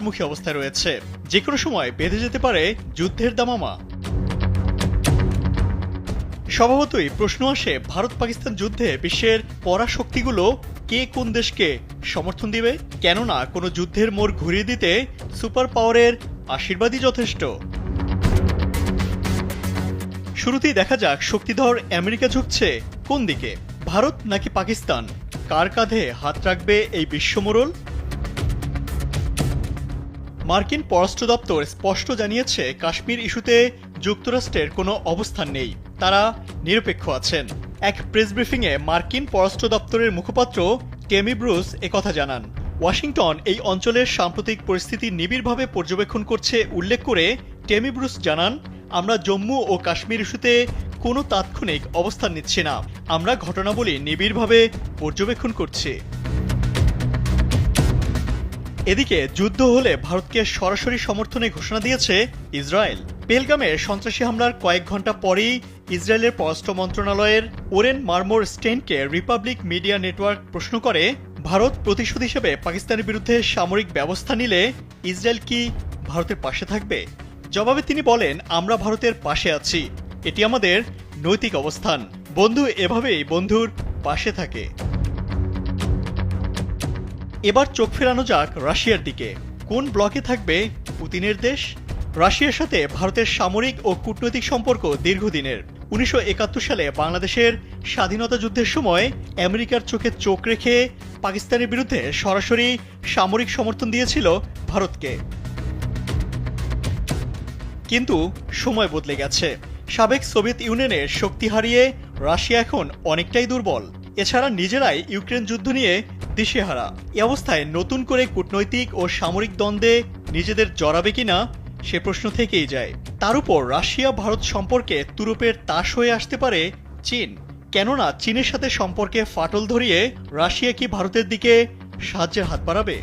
মুখী অবস্থায় রয়েছে। যে কোনো সময় বেঁধে যেতে পারে যুদ্ধের দামামা। স্বভাবতই প্রশ্ন আসে ভারত পাকিস্তান যুদ্ধে বিশ্বের পরাশক্তিগুলো কে কোন দেশকে সমর্থন দিবে? কেননা কোনো যুদ্ধের মোড় ঘুরিয়ে দিতে সুপার পাওয়ারের আশীর্বাদই যথেষ্ট। শুরুতেই দেখা যাক শক্তিধর আমেরিকা ঝুঁকছে কোন দিকে। ভারত নাকি পাকিস্তান? কার কাঁধে হাত রাখবে এই বিশ্বমোড়ল? মার্কিন পররাষ্ট্র দপ্তর স্পষ্ট জানিয়েছে, কাশ্মীর ইস্যুতে যুক্তরাষ্ট্রের কোনো অবস্থান নেই। তারা নিরপেক্ষ আছেন। এক প্রেস ব্রিফিংয়ে মার্কিন পররাষ্ট্র দপ্তরের মুখপাত্র টেমি ব্রুস একথা জানান। ওয়াশিংটন এই অঞ্চলের সাম্প্রতিক পরিস্থিতি নিবিড়ভাবে পর্যবেক্ষণ করছে উল্লেখ করে টেমি ব্রুস জানান, আমরা জম্মু ও কাশ্মীর ইস্যুতে কোনো তাৎক্ষণিক অবস্থান নিচ্ছি না। আমরা ঘটনাবলী নিবিড়ভাবে পর্যবেক্ষণ করছি। এদিকে যুদ্ধ হলে ভারতকে সরাসরি সমর্থনে ঘোষণা দিয়েছে ইসরায়েল। পেলগামে সন্ত্রাসী হামলার কয়েক ঘণ্টা পরেই ইসরায়েলের পররাষ্ট্র মন্ত্রণালয়ের ওরেন মার্মোর স্টেনকে রিপাবলিক মিডিয়া নেটওয়ার্ক প্রশ্ন করে, ভারত প্রতিশোধ হিসেবে পাকিস্তানের বিরুদ্ধে সামরিক ব্যবস্থা নিলে ইসরায়েল কি ভারতের পাশে থাকবে? জবাবে তিনি বলেন, আমরা ভারতের পাশে আছি। এটি আমাদের নৈতিক অবস্থান। বন্ধু এভাবেই বন্ধুর পাশে থাকে। এবার চোখ ফেরানো যাক রাশিয়ার দিকে। কোন ব্লকে থাকবে পুতিনের দেশ? রাশিয়ার সাথে ভারতের সামরিক ও কূটনৈতিক সম্পর্ক দীর্ঘদিনের। উনিশশো একাত্তর সালে বাংলাদেশের স্বাধীনতা যুদ্ধের সময় আমেরিকার চোখে চোখ রেখে পাকিস্তানের বিরুদ্ধে সরাসরি সামরিক সমর্থন দিয়েছিল ভারতকে। কিন্তু সময় বদলে গেছে। সাবেক সোভিয়েত ইউনিয়নের শক্তি হারিয়ে রাশিয়া এখন অনেকটাই দুর্বল। এছাড়া নিজেরাই ইউক্রেন যুদ্ধ নিয়ে দিশেহারা। এ অবস্থায় নতুন করে কূটনৈতিক ও সামরিক দ্বন্দ্বে নিজেদের জড়াবে কিনা, সে প্রশ্ন থেকেই যায়। তার উপর রাশিয়া ভারত সম্পর্কে তুরুপের তাস হয়ে আসতে পারে চীন। কেননা চীনের সাথে সম্পর্কে ফাটল ধরিয়ে রাশিয়া কি ভারতের দিকে সাহায্যের হাত বাড়াবে?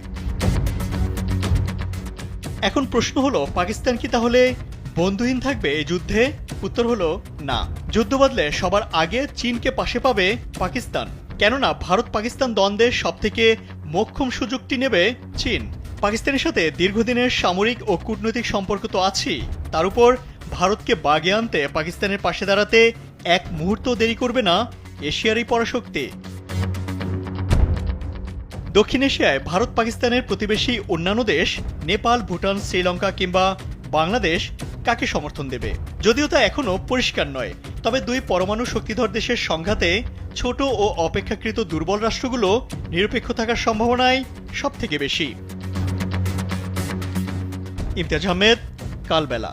এখন প্রশ্ন হলো, পাকিস্তান কি তাহলে বন্ধুহীন থাকবে এই যুদ্ধে? উত্তর হলো, না। যুদ্ধ বদলে সবার আগে চীনকে পাশে পাবে পাকিস্তান। কেননা ভারত পাকিস্তান দ্বন্দ্বের সবথেকে মোক্ষম সুযোগটি নেবে চীন। পাকিস্তানের সাথে দীর্ঘদিনের সামরিক ও কূটনৈতিক সম্পর্ক তো আছেই। তার উপর ভারতকে বাগে আনতে পাকিস্তানের পাশে দাঁড়াতে এক মুহূর্ত দেরি করবে না এশিয়ারই পরাশক্তি। দক্ষিণ এশিয়ায় ভারত পাকিস্তানের প্রতিবেশী অন্যান্য দেশ, নেপাল, ভুটান, শ্রীলঙ্কা কিংবা বাংলাদেশ কাকে সমর্থন দেবে? যদিও তা এখনও পরিষ্কার নয়, তবে দুই পরমাণু শক্তিধর দেশের সংঘাতে ছোট ও অপেক্ষাকৃত দুর্বল রাষ্ট্রগুলো নিরপেক্ষ থাকার সম্ভাবনায় সবথেকে বেশি। ইমতিয়াজ আহমেদ, কালবেলা।